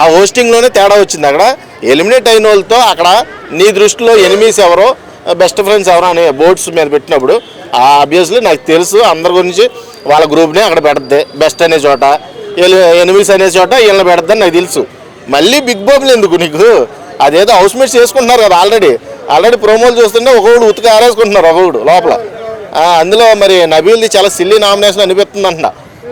ఆ హోస్టింగ్లోనే తేడా వచ్చింది. అక్కడ ఎలిమినేట్ అయిన వాళ్ళతో అక్కడ నీ దృష్టిలో ఎనిమీస్ ఎవరో బెస్ట్ ఫ్రెండ్స్ ఎవరో అనే బోర్డ్స్ మీద పెట్టినప్పుడు ఆ అబ్వియస్లీ నాకు తెలుసు అందరి గురించి వాళ్ళ గ్రూప్నే అక్కడ పెడద్ది బెస్ట్ అనే చోట ఎనిమీస్ అనే చోట వీళ్ళని పెడద్దని నాకు తెలుసు. మళ్ళీ బిగ్ బాబులు ఎందుకు నీకు? అదేదో హౌస్ మేట్స్ చేసుకుంటున్నారు కదా ఆల్రెడీ ఆల్రెడీ ప్రోమోలు చూస్తుంటే ఒకడు ఉతికి ఆరేసుకుంటున్నారు ఒకడు లోపల. అందులో మరి నబీల్ది చాలా సిల్లీ నామినేషన్ అనిపిస్తుంది అంట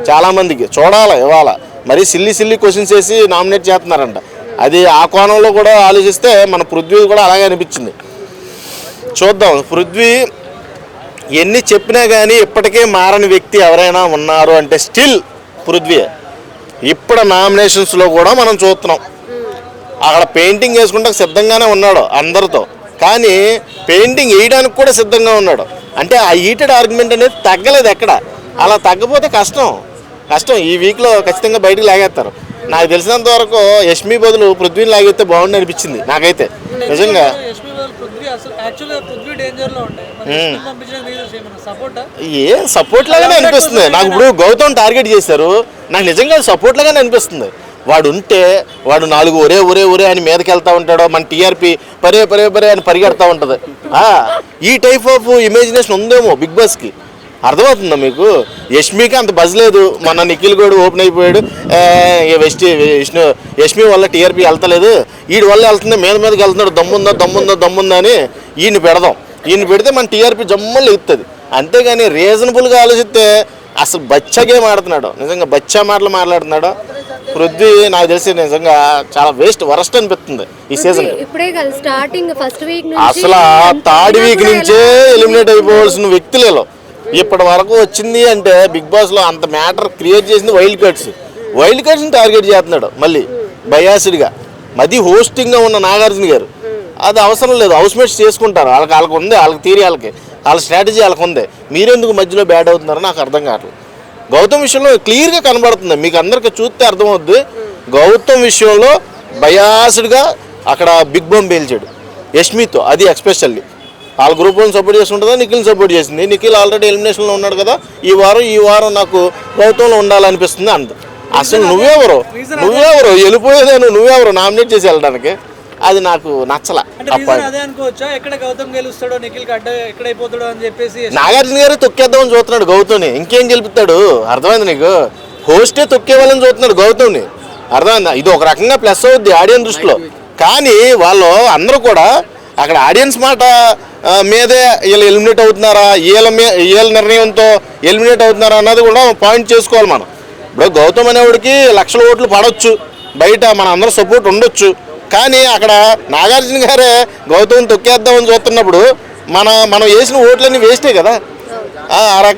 చాలామందికి చూడాలి ఇవాళ. మరి సిల్లీ సిల్లీ క్వశ్చన్స్ వేసి నామినేట్ చేస్తున్నారంట. అది ఆ కోణంలో కూడా ఆలోచిస్తే మన పృథ్వీ కూడా అలాగే అనిపించింది. చూద్దాం. పృథ్వీ ఎన్ని చెప్పినా కానీ ఇప్పటికే మారని వ్యక్తి ఎవరైనా ఉన్నారు అంటే స్టిల్ పృథ్వీ ఇప్పుడు నామినేషన్స్లో కూడా మనం చూస్తున్నాం. అక్కడ పెయింటింగ్ వేసుకుంటే సిద్ధంగానే ఉన్నాడు అందరితో. కానీ పెయింటింగ్ వేయడానికి కూడా సిద్ధంగా ఉన్నాడు. అంటే ఆ హీటెడ్ ఆర్గ్యుమెంట్ అనేది తగ్గలేదు ఎక్కడ. అలా తగ్గపోతే కష్టం. కష్టం. ఈ వీక్లో ఖచ్చితంగా బయటికి లాగేస్తారు. నాకు తెలిసినంత వరకు యష్మి బదులు పృథ్వీని లాగేస్తే బాగుండి అనిపించింది నాకైతే. నిజంగా. ఏ సపోర్ట్ లాగానే అనిపిస్తుంది. నాకు ఇప్పుడు గౌతమ్ టార్గెట్ చేశారు. నాకు నిజంగా సపోర్ట్ లాగానే అనిపిస్తుంది. వాడు ఉంటే వాడు నాలుగు ఒరే ఒరే ఒరే అని మీదకి వెళ్తా ఉంటాడు మన టీఆర్పీ పరే పరే పరే అని పరిగెడతా ఉంటుంది. ఆ, ఈ టైప్ ఆఫ్ ఇమాజినేషన్ ఉందేమో బిగ్ బాస్కి. అర్థమవుతుందా మీకు? యష్మికి అంత బజ్ లేదు. మన నిఖిల్ గోడు ఓపెన్ అయిపోయాడు. వెస్ట్ విష్ణు యష్మి వల్ల టీఆర్పీ వెళ్తలేదు. వీడి వల్ల వెళ్తుంది మీద మీదకి వెళ్తున్నాడు. దమ్ముందా దమ్ముందా దమ్ముందా అని ఈయన పెడదాం. ఈయన పెడితే మన టీఆర్పీ జమ్మలు ఎత్తుంది అంతేగాని రీజనబుల్గా ఆలోచిస్తే అసలు బచ్చా గేమ్ ఆడుతున్నాడు. నిజంగా బచ్చా మాటలు మాట్లాడుతున్నాడు. పృథ్వీ నాకు తెలిసి నిజంగా చాలా వేస్ట్ వరస్ట్ అనిపిస్తుంది ఈ సీజన్ ఇప్పుడే కదా స్టార్టింగ్ ఫస్ట్ వీక్ నుంచి అసలు థర్డ్ వీక్ నుంచే ఎలిమినేట్ అయిపోవాల్సిన వ్యక్తులేలో ఇప్పటి వరకు వచ్చింది అంటే బిగ్ బాస్లో అంత మ్యాటర్ క్రియేట్ చేసింది వైల్డ్ కార్డ్స్. వైల్డ్ కార్డ్స్ని టార్గెట్ చేస్తున్నాడు మళ్ళీ బయాసిడ్గా. మది హోస్టింగ్గా ఉన్న నాగార్జున గారు. అది అవసరం లేదు. హౌస్ మేట్స్ చేసుకుంటారు. వాళ్ళకి వాళ్ళకి ఉంది. వాళ్ళకి తీరి వాళ్ళకి. వాళ్ళ స్ట్రాటజీ వాళ్ళకి ఉంది. మీరెందుకు మధ్యలో బ్యాడ్ అవుతున్నారో నాకు అర్థం కావట్లేదు. గౌతమ్ విషయంలో క్లియర్గా కనబడుతుంది. మీకు అందరికీ చూస్తే అర్థమవుద్ది. గౌతమ్ విషయంలో బయాస్డ్గా అక్కడ బిగ్ బాంబ్ పేల్చాడు యష్మితో అది ఎక్స్పెషల్లీ వాళ్ళ గ్రూప్ వన్ సపోర్ట్ చేస్తుంటుందా? నిఖిల్ని సపోర్ట్ చేసింది. నిఖిల్ ఆల్రెడీ ఎలిమినేషన్లో ఉన్నాడు కదా. ఈ వారం ఈ వారం నాకు గౌతంలో ఉండాలనిపిస్తుంది అంత అసలు నువ్వెవరు? నువ్వెవరు? వెళ్ళిపోయేదాను. నువ్వెవరు? నామినేట్ చేసి వెళ్ళడానికి. అది నాకు నచ్చల. నాగార్జున గారు తొక్కేద్దామని చూస్తున్నాడు గౌతమ్ని. ఇంకేం గెలుపుతాడు? అర్థమైంది నీకు? హోస్టే తొక్కేవాళ్ళని చూస్తున్నాడు గౌతమ్ని. అర్థమైందా? ఇది ఒక రకంగా ప్లస్ అవుద్ది ఆడియన్స్ దృష్టిలో. కానీ వాళ్ళు అందరూ కూడా అక్కడ ఆడియన్స్ మాట మీదే వీళ్ళు ఎలిమినేట్ అవుతున్నారా? వీళ్ళ మీ వీళ్ళ నిర్ణయంతో ఎలిమినేట్ అవుతున్నారా అన్నది కూడా పాయింట్ చేసుకోవాలి మనం. ఇప్పుడు గౌతమ్ అనేవాడికి లక్షల ఓట్లు పడవచ్చు బయట మన అందరూ సపోర్ట్ ఉండొచ్చు. కానీ అక్కడ నాగార్జున గారే గౌతమ్ తొక్కేద్దామని చూస్తున్నప్పుడు మన మనం వేసిన ఓట్లన్నీ వేస్టే కదా. ఆ ఆ రకంగా